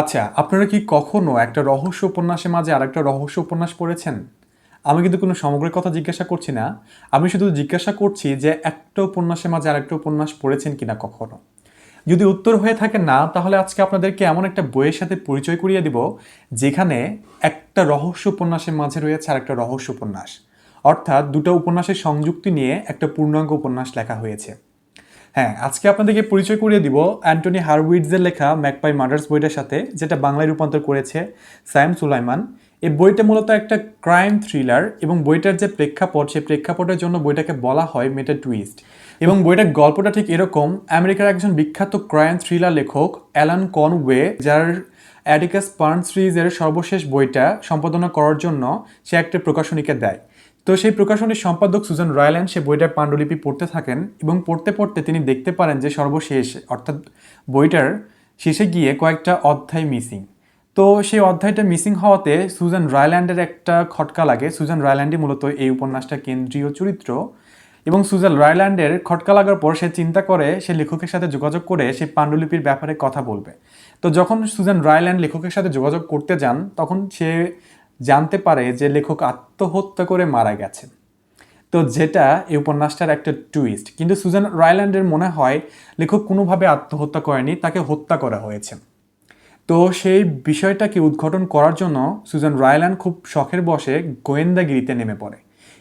আচ্ছা আপনারা কি কখনো একটা রহস্য উপন্যাসের মাঝে আরেকটা রহস্য উপন্যাস পড়েছেন? আমি কিন্তু কোনো সমগ্র কথা জিজ্ঞাসা করছি না। আমি শুধু জিজ্ঞাসা করছি যে একটা উপন্যাসের মাঝে আরেকটা উপন্যাস পড়েছেন কিনা কখনো? যদি উত্তর হয়ে থাকে না, তাহলে আজকে আপনাদেরকে এমন একটা বইয়ের সাথে পরিচয় করিয়ে দিব, যেখানে একটা রহস্য উপন্যাসের মাঝে রয়েছে আরেকটা রহস্য উপন্যাস। অর্থাৎ দুটো উপন্যাসের সংযুক্তি নিয়ে একটা পূর্ণাঙ্গ উপন্যাস লেখা হয়েছে। হ্যাঁ আজকে আপনাদেরকে পরিচয় করিয়ে দিব অ্যান্টনি হারউইডসের লেখা ম্যাকপাই মার্ডার্স বইটার সাথে, যেটা বাংলায় রূপান্তর করেছে সায়েম সুলাইমান। এই বইটা মূলত একটা ক্রাইম থ্রিলার এবং বইটার যে প্রেক্ষাপট, সেই প্রেক্ষাপটের জন্য বইটাকে বলা হয় মেটা টুইস্ট। এবং বইটার গল্পটা ঠিক এরকম, আমেরিকার একজন বিখ্যাত ক্রাইম থ্রিলার লেখক, অ্যালান কনওয়ে, যার অ্যাডিকাস পার্ন সিরিজের সর্বশেষ বইটা সম্পাদনা করার জন্য সে একটা প্রকাশনীকে দেয়। তো সেই প্রকাশনীর সম্পাদক সুজন রয়ল্যান্ড সে বইটার পাণ্ডুলিপি পড়তে থাকেন এবং পড়তে পড়তে তিনি দেখতে পারেন যে সর্বশেষ, অর্থাৎ বইটার শেষে গিয়ে কয়েকটা অধ্যায় মিসিং। তো সেই অধ্যায়টা মিসিং হওয়াতে সুজান রায়ল্যান্ডের একটা খটকা লাগে। সুজান রায়ল্যান্ডই মূলত এই উপন্যাসটা কেন্দ্রীয় চরিত্র এবং সুজান রায়ল্যান্ডের খটকা লাগার পর সে চিন্তা করে, সে লেখকের সাথে যোগাযোগ করে সেই পাণ্ডুলিপির ব্যাপারে কথা বলবে। তো যখন সুজান রায়ল্যান্ড লেখকের সাথে যোগাযোগ করতে যান, তখন সে জানতে পারে যে লেখক আত্মহত্যা করে মারা গেছেন। তো যেটা এই উপন্যাসটার একটা টুইস্ট কিন্তু সুজান রায়ল্যান্ডের মনে হয় লেখক কোনোভাবে আত্মহত্যা করেনি, তাকে হত্যা করা হয়েছে। তো সেই বিষয়টাকে উদ্ঘাটন করার জন্য সুজান রায়ল্যান্ড খুব শখের বসে গোয়েন্দাগিরিতে নেমে পড়ে।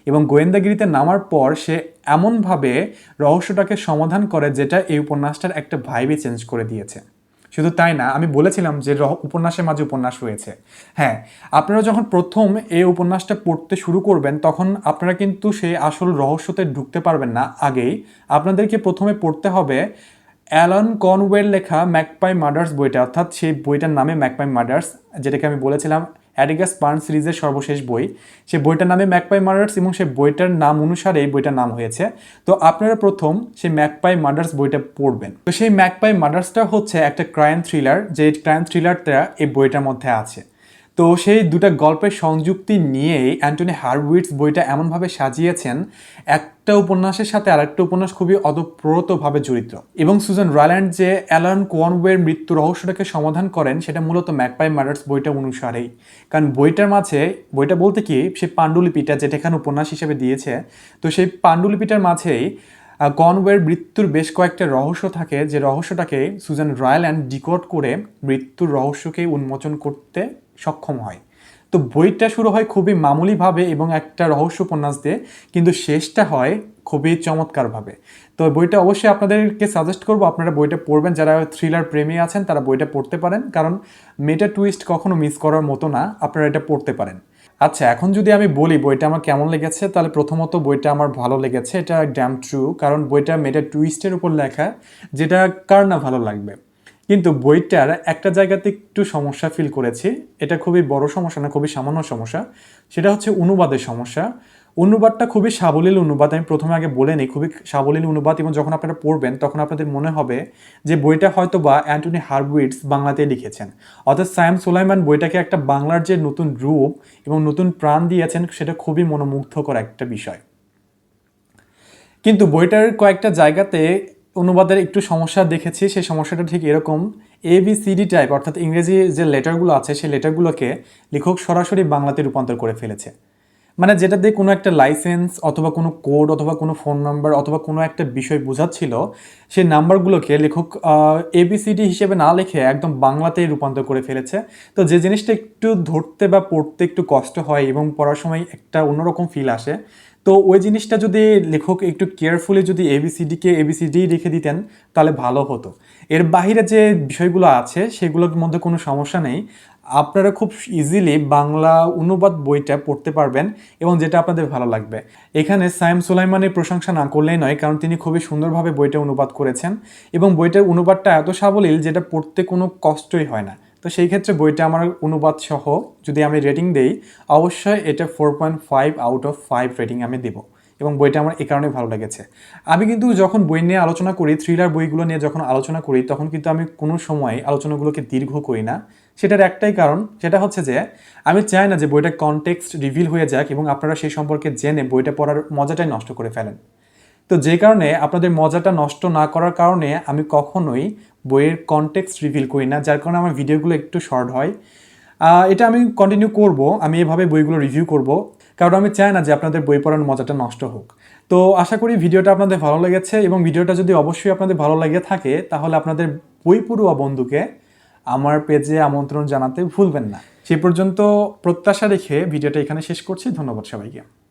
এবং গোয়েন্দাগিরিতে নামার পর সে এমনভাবে রহস্যটাকে সমাধান করে, যেটা এই উপন্যাসটার একটা ভাইবে চেঞ্জ করে দিয়েছে। শুধু তাই না, আমি বলেছিলাম যে উপন্যাসের মাঝে উপন্যাস রয়েছে। হ্যাঁ আপনারা যখন প্রথম এই উপন্যাসটা পড়তে শুরু করবেন, তখন আপনারা কিন্তু সেই আসল রহস্যতে ঢুকতে পারবেন না। আগেই আপনাদেরকে প্রথমে পড়তে হবে অ্যালন কনওয়েল লেখা ম্যাকপাই মার্ডার্স বইটা, অর্থাৎ সেই বইটার নামে ম্যাকপাই মার্ডার্স, যেটাকে আমি বলেছিলাম অ্যাডিগাস পার্ন সিরিজের সর্বশেষ বই। সেই বইটার নামে ম্যাকপাই মার্ডার্স এবং সেই বইটার নাম অনুসারে এই বইটার নাম হয়েছে। তো আপনারা প্রথম সেই ম্যাকপাই মার্ডার্স বইটা পড়বেন। তো সেই ম্যাকপাই মার্ডার্সটা হচ্ছে একটা ক্রাইম থ্রিলার, যে ক্রাইম থ্রিলারটা এই বইটার মধ্যে আছে। তো সেই দুটা গল্পের সংযুক্তি নিয়েই অ্যান্টনি হারউইটস বইটা এমনভাবে সাজিয়েছেন, একটা উপন্যাসের সাথে আরেকটা উপন্যাস খুবই অতপ্রতভাবে জড়িত। এবং সুজান রায়ল্যান্ড যে অ্যালান কোয়ানওয়ের মৃত্যু রহস্যটাকে সমাধান করেন, সেটা মূলত ম্যাকপাই মার্ডার্স বইটা অনুসারেই। কারণ বইটার মাঝে, বইটা বলতে কি, সেই পাণ্ডুলিপিটা যেটা এখানে উপন্যাস হিসেবে দিয়েছে, তো সেই পাণ্ডুলিপিটার মাঝেই কনওয়ের মৃত্যুর বেশ কয়েকটা রহস্য থাকে। যে রহস্যটাকে সুজান রায়ল্যান্ড ডিকোড করে মৃত্যুর রহস্যকে উন্মোচন করতে সক্ষম হয়। তো বইটা শুরু হয় খুবই মামুলিভাবে এবং একটা রহস্য উপন্যাস দিয়ে, কিন্তু শেষটা হয় খুবই চমৎকারভাবে। তো বইটা অবশ্যই আপনাদেরকে সাজেস্ট করব, আপনারা বইটা পড়বেন, যারা থ্রিলার প্রেমী আছেন, তারা বইটা পড়তে পারেন, কারণ মেটা টুইস্ট কখনো মিস করার মতো না, আপনারা এটা পড়তে পারেন। আচ্ছা এখন যদি আমি বলি বইটা আমার কেমন লেগেছে, তাহলে প্রথমত বইটা আমার ভালো লেগেছে, এটা ড্যাম ট্রু কারণ বইটা মেটা টুইস্টের উপর লেখা, যেটা কার না ভালো লাগবে? কিন্তু বইটার একটা জায়গাতে একটু সমস্যা ফিল করেছি। এটা খুবই বড় সমস্যা না, খুবই সামান্য সমস্যা। সেটা হচ্ছে অনুবাদের সমস্যা। অনুবাদটা খুবই সাবলীল অনুবাদ, আমি প্রথমে আগে বলে নিই, খুবই সাবলীল অনুবাদ এবং যখন আপনারা পড়বেন তখন আপনাদের মনে হবে যে বইটা হয়তো বা অ্যান্টনি হার্বউইটস বাংলাতে লিখেছেন। অর্থাৎ সায়াম সুলাইমান বইটাকে একটা বাংলার যে নতুন রূপ এবং নতুন প্রাণ দিয়েছেন, সেটা খুবই মনোমুগ্ধকর একটা বিষয়। কিন্তু বইটার কয়েকটা জায়গাতে অনুবাদের একটু সমস্যা দেখেছি, সেই সমস্যাটা ঠিক এরকম। A B C D type অর্থাৎ ইংরেজি যে লেটারগুলো আছে, সেই লেটারগুলোকে লেখক সরাসরি বাংলাতে রূপান্তর করে ফেলেছে। মানে যেটা দিয়ে কোনো একটা লাইসেন্স অথবা কোনো কোড অথবা কোনো ফোন নাম্বার অথবা কোনো একটা বিষয় বোঝাচ্ছিল, সেই নাম্বারগুলোকে লেখক এবিসিডি হিসেবে না লিখে একদম বাংলাতেই রূপান্তর করে ফেলেছে। তো যে জিনিসটা একটু ধরতে বা পড়তে একটু কষ্ট হয় এবং পড়ার সময় একটা অন্যরকম ফিল আসে, তো ওই জিনিসটা যদি লেখক একটু কেয়ারফুলি যদি এবিসিডিকে এবিসিডি রেখে দিতেন, তাহলে ভালো হতো। এর বাইরে যে বিষয়গুলো আছে, সেগুলোর মধ্যে কোনো সমস্যা নেই। আপনারা খুব ইজিলি বাংলা অনুবাদ বইটা পড়তে পারবেন এবং যেটা আপনাদের ভালো লাগবে। এখানে সাইম সুলাইমানের প্রশংসা না করলেই নয়, কারণ তিনি খুবই সুন্দরভাবে বইটা অনুবাদ করেছেন এবং বইটার অনুবাদটা এত সাবলীল যেটা পড়তে কোনো কষ্টই হয় না। তো সেই ক্ষেত্রে বইটা আমার অনুবাদ সহ যদি আমি রেটিং দেই, অবশ্যই এটা four point five out of five rating আমি দেবো এবং বইটা আমার এই কারণে ভালো লেগেছে। আমি কিন্তু যখন বই নিয়ে আলোচনা করি থ্রিলার বইগুলো নিয়ে যখন আলোচনা করি, তখন কিন্তু আমি কোনো সময় আলোচনাগুলোকে দীর্ঘ করি না। সেটার একটাই কারণ, সেটা হচ্ছে যে আমি চাই না যে বইটা কনটেক্সট রিভিল হয়ে যাক এবং আপনারা সেই সম্পর্কে জেনে বইটা পড়ার মজাটাই নষ্ট করে ফেলেন। তো যে কারণে আপনাদের মজাটা নষ্ট না করার কারণে আমি কখনোই বইয়ের কনটেক্সট রিভিল করি না, যার কারণে আমার ভিডিওগুলো একটু শর্ট হয়। এটা আমি কন্টিনিউ করব, আমি এভাবে বইগুলো রিভিউ করব। কারণ আমি চাই না যে আপনাদের বই পড়ার মজাটা নষ্ট হোক। তো আশা করি ভিডিওটা আপনাদের ভালো লেগেছে এবং ভিডিওটা যদি অবশ্যই আপনাদের ভালো লেগে থাকে, তাহলে আপনাদের বই পড়ুয়া বন্ধুকে আমার পেজে আমন্ত্রণ জানাতে ভুলবেন না। সেই পর্যন্ত প্রত্যাশা রেখে ভিডিওটা এখানে শেষ করছি। ধন্যবাদ সবাইকে।